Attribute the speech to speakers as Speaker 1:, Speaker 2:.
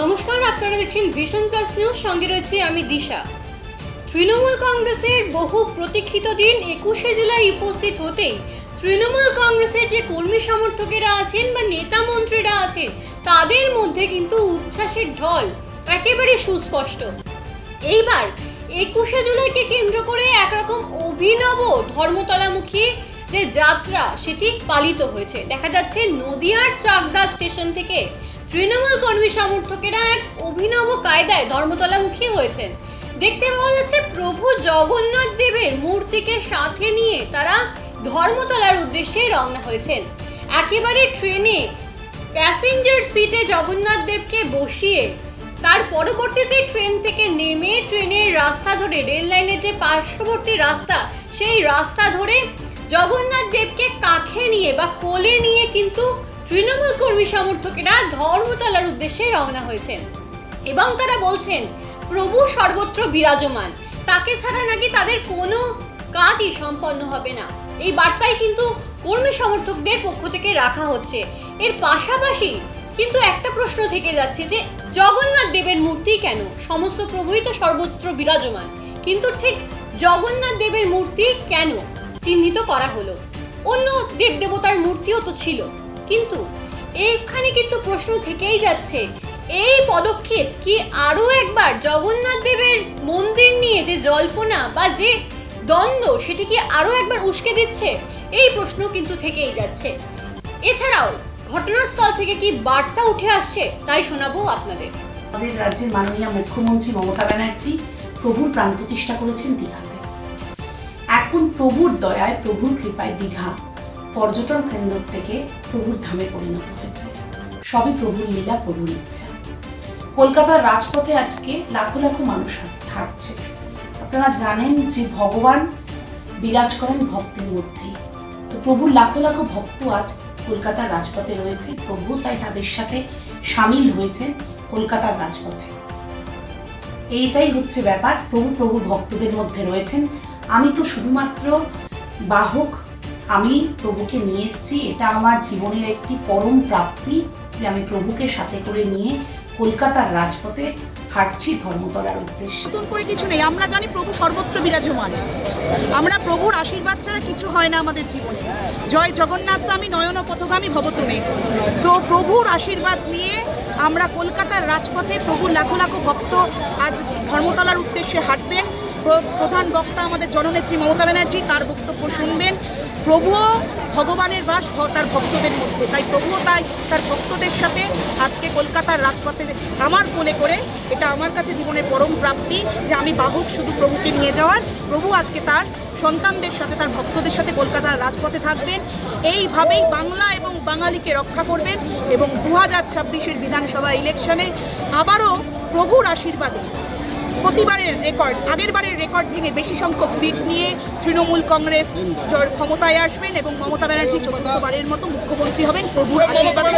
Speaker 1: নমস্কার, আপনারা দেখছেন ভিশন প্লাস নিউজ সঙ্গে রয়েছে আমি দিশা। তৃণমূল কংগ্রেসের বহু প্রতীক্ষিত দিন একুশে জুলাই উপস্থিত হতেই তৃণমূল কংগ্রেসের যে কর্মী সমর্থকেরা আছেন বা নেতা মন্ত্রীরা আছেন, তাদের মধ্যে কিন্তু উচ্ছ্বাসের ঢল একেবারে সুস্পষ্ট। এইবার একুশে জুলাইকে কেন্দ্র করে একরকম অভিনব ধর্মতলামুখী যে যাত্রা, সেটি পালিত হয়েছে। দেখা যাচ্ছে নদিয়ার চাকদা স্টেশন থেকে। তৃণমূল কর্মী সমর্থকেরা এক অভিনব কায়দায় ধর্মতলামুখী হয়েছেন। দেখতে পাওয়া যাচ্ছে প্রভু জগন্নাথ দেবের মূর্তিকে সাথে নিয়ে তারা ধর্মতলার উদ্দেশ্যে রওনা হয়েছেন। একেবারে ট্রেনে প্যাসেঞ্জার সিটে জগন্নাথ দেবকে বসিয়ে তার পরবর্তীতে ট্রেন থেকে নেমে ট্রেনের রাস্তা ধরে রেল লাইনের যে পার্শ্ববর্তী রাস্তা, সেই রাস্তা ধরে জগন্নাথ দেবকে কাঁধে নিয়ে বা কোলে নিয়ে কিন্তু তৃণমূল কর্মী সমর্থকেরা ধর্মতলার উদ্দেশ্যে রওনা হয়েছেন। এবং তারা বলছেন, প্রভু সর্বত্র বিরাজমান। তাকে ছাড়া নাকি তাদের কোনো কাজই সম্পন্ন হবে না। এই বার্তাই কিন্তু কর্মী সমর্থকদের পক্ষ থেকে রাখা হচ্ছে। এর পাশাপাশি কিন্তু একটা প্রশ্ন থেকে যাচ্ছে যে, জগন্নাথ দেবের মূর্তি কেন? সমস্ত প্রভুই তো সর্বত্র বিরাজমান। কিন্তু ঠিক জগন্নাথ দেবের মূর্তি কেন? চিহ্নিত করা হলো। অন্য দেব দেবতার মূর্তিও তো ছিল। কিন্তু এইখানে কিন্তু প্রশ্ন থেকেই যাচ্ছে, এই পদক্ষেপ কি আরও একবার জগন্নাথ দেবের মন্দির নিয়ে যে জল্পনা বা যে দ্বন্দ্ব সেটি কি আরও একবার উস্কে দিচ্ছে? এই প্রশ্ন কিন্তু থেকেই যাচ্ছে। এছাড়াও ঘটনাস্থল থেকে কি বার্তা উঠে আসছে? তাই শোনাবো আপনাদের।
Speaker 2: আমাদের রাজ্যের মাননীয় মুখ্যমন্ত্রী মমতা ব্যানার্জি প্রভুর প্রাণ প্রতিষ্ঠা করেছেন দীঘাতে। এখন প্রভুর দয়ায় প্রভুর কৃপায় দীঘা। পর্যটন কেন্দ্র থেকে প্রভুর ধামে পরিণত হয়েছে। সবই প্রভুর লীলা, প্রভুর ইচ্ছা। কলকাতার রাজপথে আজকে লাখো লাখো মানুষ হাঁটছে আপনারা জানেন যে ভগবান বিরাজ করেন ভক্তের মধ্যেই। তো প্রভুর লাখো লাখো ভক্ত আজ কলকাতার রাজপথে রয়েছে। প্রভু তাই তাদের সাথে সামিল হয়েছে কলকাতার রাজপথে। এইটাই হচ্ছে ব্যাপার। প্রভু প্রভুর ভক্তদের মধ্যে রয়েছেন। আমি তো শুধুমাত্র বাহক আমি প্রভুকে নিয়ে এসেছি, এটা আমার জীবনের একটি পরম প্রাপ্তি যে আমি প্রভুকে সাথে করে নিয়ে কলকাতার রাজপথে হাঁটছি ধর্মতলার উদ্দেশ্যে।
Speaker 3: নতুন করে কিছু নেই, আমরা জানি প্রভু সর্বত্র বিরাজমান। আমরা প্রভুর আশীর্বাদ ছাড়া কিছু হয় না আমাদের জীবনে। জয় জগন্নাথ স্বামী, নয়ন পথগামী ভবতুমে তো প্রভুর আশীর্বাদ নিয়ে আমরা কলকাতার রাজপথে প্রভুর লাখো লাখো ভক্ত আজ ধর্মতলার উদ্দেশ্যে হাঁটবেন। প্র- প্রধান বক্তা আমাদের জননেত্রী মমতা ব্যানার্জি, তার বক্তব্য শুনবেন। প্রভুও ভগবানের বাস তার ভক্তদের মধ্যে। তাই প্রভুও তাই তার ভক্তদের সাথে আজকে কলকাতার রাজপথে আমার মনে করে এটা আমার কাছে জীবনের পরম প্রাপ্তি যে আমি বাহক শুধু প্রভুকে নিয়ে যাওয়ার। প্রভু আজকে তার সন্তানদের সাথে, তার ভক্তদের সাথে কলকাতার রাজপথে থাকবেন। এইভাবেই বাংলা এবং বাঙালিকে রক্ষা করবেন এবং দু হাজার ছাব্বিশের বিধানসভা ইলেকশনে আবারও প্রভুর আশীর্বাদে প্রতিবারের রেকর্ড আগের বারের রেকর্ড ভেঙে বেশি সংখ্যক সিট নিয়ে তৃণমূল কংগ্রেস ক্ষমতায় আসবেন এবং মমতা ব্যানার্জি চতুর্থবারের মতো মুখ্যমন্ত্রী হবেন প্রভুর আশীর্বাদে।